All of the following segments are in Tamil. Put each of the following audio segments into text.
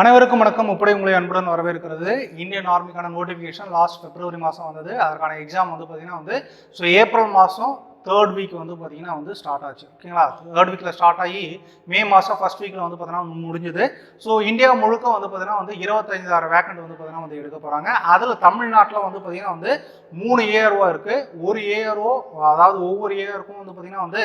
அனைவருக்கும் வணக்கம். முப்படை உங்களை அன்புடன் வரவேற்கிறது. இந்தியன் ஆர்மிக்கான நோட்டிஃபிகேஷன் லாஸ்ட் பிப்ரவரி மாதம் வந்தது. அதற்கான எக்ஸாம் வந்து பார்த்தீங்கன்னா வந்து ஸோ ஏப்ரல் மாதம் தேர்ட் வீக் வந்து பார்த்தீங்கன்னா வந்து ஸ்டார்ட் ஆச்சு ஓகேங்களா தேர்ட் வீக்கில் ஸ்டார்ட் ஆகி மே மாதம் ஃபர்ஸ்ட் வீக்கில் வந்து பார்த்தீங்கன்னா முடிஞ்சுது ஸோ இந்தியா முழுக்க வந்து பார்த்தீங்கன்னா வந்து இருபத்தஞ்சாயிரம் வேக்கண்ட் வந்து பார்த்தீங்கன்னா வந்து எடுக்க போகிறாங்க அதில் தமிழ்நாட்டில் வந்து பார்த்தீங்கன்னா வந்து மூணு ஏஆர்ஓ இருக்குது ஒரு ஏஆர்ஓ அதாவது ஒவ்வொரு ஏஆருக்கும் வந்து பார்த்தீங்கன்னா வந்து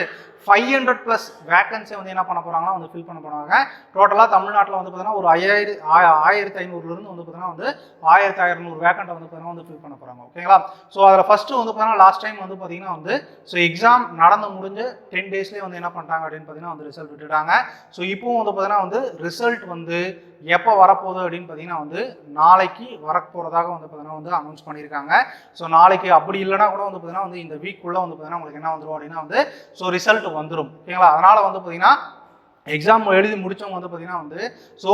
ஃபைவ் ஹண்ட்ரட் ப்ளஸ் வேக்கன்சி வந்து என்ன பண்ண போகிறாங்கன்னா வந்து ஃபில் பண்ண போகிறாங்க டோட்டலாக தமிழ்நாட்டில் வந்து பார்த்தீங்கன்னா ஒரு ஐயாயிரம் ஆயிரத்தி ஐநூறுலேருந்து வந்து பார்த்தீங்கன்னா வந்து ஆயிரத்தி ஐநூறு வேக்கண்ட்டை வந்து பார்த்தீங்கன்னா வந்து ஃபில் பண்ண போகிறாங்க ஓகேங்களா ஸோ அதில் ஃபஸ்ட்டு வந்து பார்த்தீங்கன்னா லாஸ்ட் டைம் வந்து பார்த்தீங்கன்னா வந்து ஸோ எக்ஸாம் நடந்து முடிஞ்சு டென் டேஸ்லேயே வந்து என்ன பண்ணிட்டாங்க அப்படின்னு பார்த்தீங்கன்னா வந்து ரிசல்ட் விட்டுட்டாங்க. ஸோ இப்போவும் வந்து பார்த்தீங்கன்னா வந்து ரிசல்ட் வந்து எப்போ வரப்போகுது அப்படின்னு பார்த்தீங்கன்னா வந்து நாளைக்கு வரப்போகிறதாக வந்து பார்த்தீங்கன்னா வந்து அனௌன்ஸ் பண்ணியிருக்காங்க. ஸோ நாளைக்கு அப்படி இல்லைனா கூட வந்து பார்த்தீங்கன்னா வந்து இந்த வீக்குள்ளே வந்து பார்த்தீங்கன்னா உங்களுக்கு என்ன வந்துடும் அப்படின்னா வந்து ஸோ ரிசல்ட் வந்துடும் ஓகேங்களா? அதனால் வந்து பார்த்தீங்கன்னா எக்ஸாம் எழுதி முடித்தவங்க வந்து பார்த்தீங்கன்னா வந்து ஸோ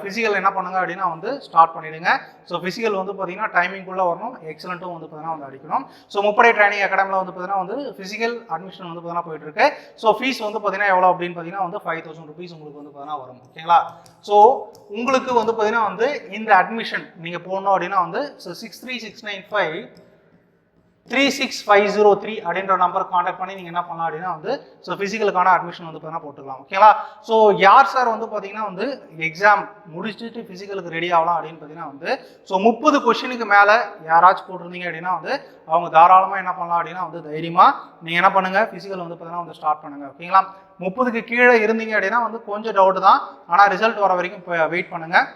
ஃபிசிக்கல் என்ன பண்ணுங்க அப்படின்னா வந்து ஸ்டார்ட் பண்ணிடுங்க. ஸோ ஃபிசிக்கல் வந்து பார்த்தீங்கன்னா டைமிங்குள்ளே வரணும். எக்ஸலண்ட்டும் வந்து பார்த்தீங்கன்னா வந்து அடிக்கணும். ஸோ முப்படை ட்ரைனிங் அகாடமியில் வந்து பார்த்தீங்கன்னா வந்து ஃபிசிக்கல் அட்மிஷன் வந்து பார்த்தீங்கன்னா போயிட்டு இருக்கு. ஸோ ஃபீஸ் வந்து பார்த்தீங்கன்னா எவ்வளோ அப்படின்னு பார்த்தீங்கன்னா வந்து ஃபைவ் தௌசண்ட் ருபீஸ் உங்களுக்கு வந்து பார்த்தீங்கன்னா வரும். ஓகேங்களா ஸோ உங்களுக்கு வந்து பார்த்தீங்கன்னா வந்து இந்த அட்மிஷன் நீங்கள் போடணும் அப்படின்னா வந்து so six three six nine five three six five zero three அப்படின்ற நம்பர் காண்டாக்ட் பண்ணி நீங்கள் என்ன பண்ணலாம் அப்படின்னா வந்து ஸோ ஃபிசிக்கலுக்கான அட்மிஷன் வந்து பார்த்தீங்கன்னா போட்டுக்கலாம் ஓகேங்களா ஸோ யார் சார் வந்து பார்த்தீங்கன்னா வந்து எக்ஸாம் முடிச்சுட்டு ஃபிசிக்கலுக்கு ரெடி ஆகலாம் அப்படின்னு பார்த்தீங்கன்னா வந்து ஸோ முப்பது கொஷினுக்கு மேலே யாராச்சும் போட்டிருந்தீங்க அப்படின்னா வந்து அவங்க தாராளமாக என்ன பண்ணலாம் அப்படின்னா வந்து தைரியமாக நீங்கள் என்ன பண்ணுங்கள் ஃபிசிக்கல் வந்து பார்த்தீங்கன்னா வந்து ஸ்டார்ட் பண்ணுங்கள் ஓகேங்களா முப்பதுக்கு கீழே இருந்தீங்க அப்படின்னா வந்து கொஞ்சம் டவுட் தான் ஆனால் ரிசல்ட் வர வரைக்கும் இப்போ வெயிட் பண்ணுங்கள்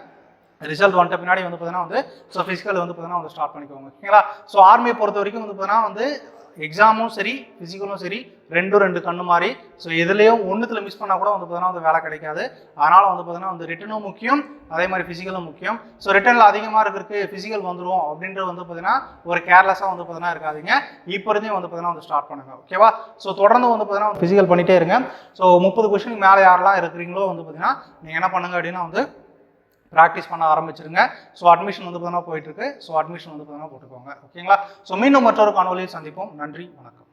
ரிசல்ட் வந்துட்ட பின்னாடி வந்து பார்த்தீங்கன்னா வந்து ஸோ ஃபிசிக்கல் வந்து பார்த்தீங்கன்னா வந்து ஸ்டார்ட் பண்ணிக்கோங்க. ஓகேங்களா? ஸோ ஆர்மியை பொறுத்த வரைக்கும் வந்து பார்த்தீங்கன்னா வந்து எக்ஸாமும் சரி ஃபிசிக்கலும் சரி ரெண்டும் ரெண்டு கண்ணு மாதிரி ஸோ எதுலேயும் ஒன்றுத்தில் மிஸ் பண்ணால் கூட வந்து பார்த்தீங்கன்னா வந்து வேலை கிடைக்காது. அதனால் வந்து பார்த்தீங்கன்னா வந்து ரிட்டனும் முக்கியம் அதே மாதிரி ஃபிசிக்கலும் முக்கியம். ஸோ ரிட்டனில் அதிகமாக இருக்கிறதுக்கு ஃபிசிக்கல் வந்துடும் அப்படின்றது வந்து பார்த்தீங்கன்னா ஒரு கேர்லெஸ்ஸாக வந்து பார்த்தீங்கன்னா இருக்காதீங்க. இப்போ இருந்தே வந்து பார்த்தீங்கன்னா வந்து ஸ்டார்ட் பண்ணுங்க ஓகேவா? ஸோ தொடர்ந்து வந்து பார்த்தீங்கன்னா ஃபிசிக்கல் பண்ணிகிட்டே இருங்க. ஸோ முப்பது கொஷனுக்கு மேலே யாரெல்லாம் இருக்கிறீங்களோ வந்து பார்த்தீங்கன்னா நீங்கள் என்ன பண்ணுங்க அப்படின்னா வந்து ப்ராக்டிஸ் பண்ண ஆரம்பிச்சிருங்க. ஸோ அட்மிஷன் வந்து பார்த்தீங்கன்னா போயிட்டு இருக்கு. ஸோ அட்மிஷன் வந்து பார்த்தீங்கன்னா போட்டுக்கோங்க. ஓகேங்களா ஸோ மீண்டும் மற்றொரு காணொலியில் சந்திப்போம். நன்றி வணக்கம்.